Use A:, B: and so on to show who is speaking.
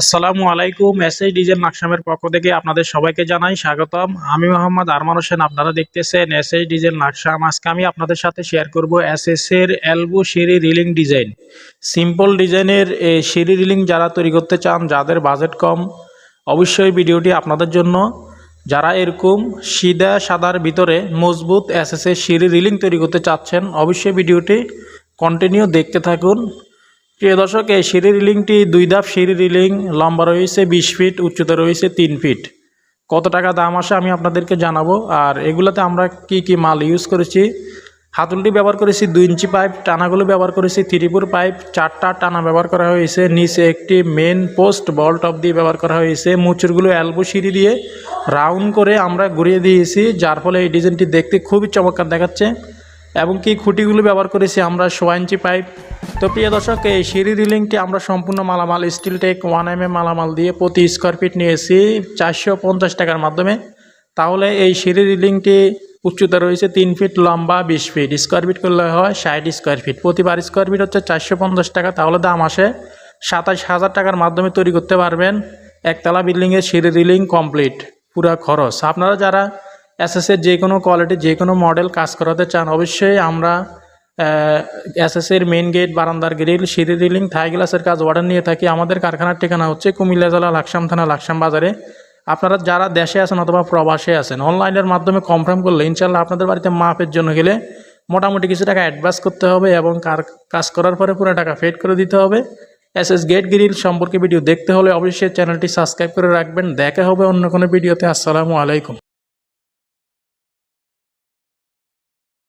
A: আসসালামু আলাইকুম SS diesel নাকশামের পক্ষ থেকে আপনাদের সবাইকে জানাই স্বাগতম। আমি মোহাম্মদ আরমান হোসেন, আপনারা দেখতেছেন এসএস ডিজেল নাকশাম আজকে আমি আপনাদের সাথে শেয়ার করব এসএস এর এলবো সিঁড়ি রিলিং ডিজাইন সিম্পল ডিজাইনের সিঁড়ি রিলিং যারা তৈরি করতে চান, যাদের বাজেট কম, অবশ্যই ভিডিওটি আপনাদের জন্য। যারা এরকম সিধা সাদার ভিতরে মজবুত এসএস এর সিঁড়ি রিলিং তৈরি করতে চাচ্ছেন, অবশ্যই ভিডিওটি কন্টিনিউ দেখতে থাকুন। প্রিয় দর্শক সিঁড়ি রিলিংটি দুই ধাপ সিঁড়ি রিলিং, লম্বা রয়েছে বিশ ফিট, উচ্চতা রয়েছে তিন ফিট। কত টাকা দাম আসে আমি আপনাদেরকে জানাব। আর এগুলোতে আমরা কি কি মাল ইউজ করেছি? হাতুলটি ব্যবহার করেছি দুই ইঞ্চি পাইপ, টানাগুলো ব্যবহার করেছি থ্রিপুর পাইপ, চারটা টানা ব্যবহার করা হয়েছে, নিচে একটি মেন পোস্ট বল টপ দিয়ে ব্যবহার করা হয়েছে, মুচুরগুলো অ্যালবো সিঁড়ি দিয়ে রাউন্ড করে আমরা ঘুরিয়ে দিয়েছি, যার ফলে এই ডিজাইনটি দেখতে খুবই চমৎকার দেখাচ্ছে। এবং কি খুঁটিগুলো ব্যবহার করেছি আমরা, সোয়া ইঞ্চি পাইপ তো প্রিয় দর্শক, এই সিঁড়ি রিলিংটি আমরা সম্পূর্ণ মালামাল, steel take, one M M মালামাল দিয়ে প্রতি স্কোয়ার ফিট নিয়েছি চারশো পঞ্চাশ টাকার মাধ্যমে। তাহলে এই সিঁড়ি রিলিংটি উচ্চতা রয়েছে তিন ফিট লম্বা, বিশ ফিট স্কোয়ার ফিট করলে হয় ষাট স্কোয়ার ফিট প্রতিবার স্কোয়ার ফিট হচ্ছে চারশো পঞ্চাশ টাকা, তাহলে দাম আসে সাতাশ হাজার টাকার মাধ্যমে তৈরি করতে পারবেন। একতলা বিল্ডিংয়ের সিঁড়ি রিলিং কমপ্লিট পুরো খরচ। আপনারা যারা এসএসের যে কোনো কোয়ালিটি যে কোনো মডেল কাজ করাতে চান, অবশ্যই আমরা এসএসের মেন গেট বারান্দার গ্রিল সিঁড়ি রিলিং থাই গ্লাসের কাজ অর্ডার নিয়ে থাকি। আমাদের কারখানার ঠিকানা হচ্ছে কুমিল্লা জেলা লাকসাম থানা, লাকসাম বাজারে। আপনারা যারা দেশে আছেন অথবা প্রবাসে আছেন অনলাইনের মাধ্যমে কনফার্ম করলে ইনশাল্লাহ আপনাদের বাড়িতে মাপের জন্য গেলে মোটামুটি কিছু টাকা অ্যাডভান্স করতে হবে এবং কার কাজ করার পরে পুরো টাকা ফেড করে দিতে হবে। এসএস গেট গ্রিল সম্পর্কে ভিডিও দেখতে হলে অবশ্যই চ্যানেলটি সাবস্ক্রাইব করে রাখবেন। দেখা হবে অন্য কোনো ভিডিওতে আসসালামু আলাইকুম।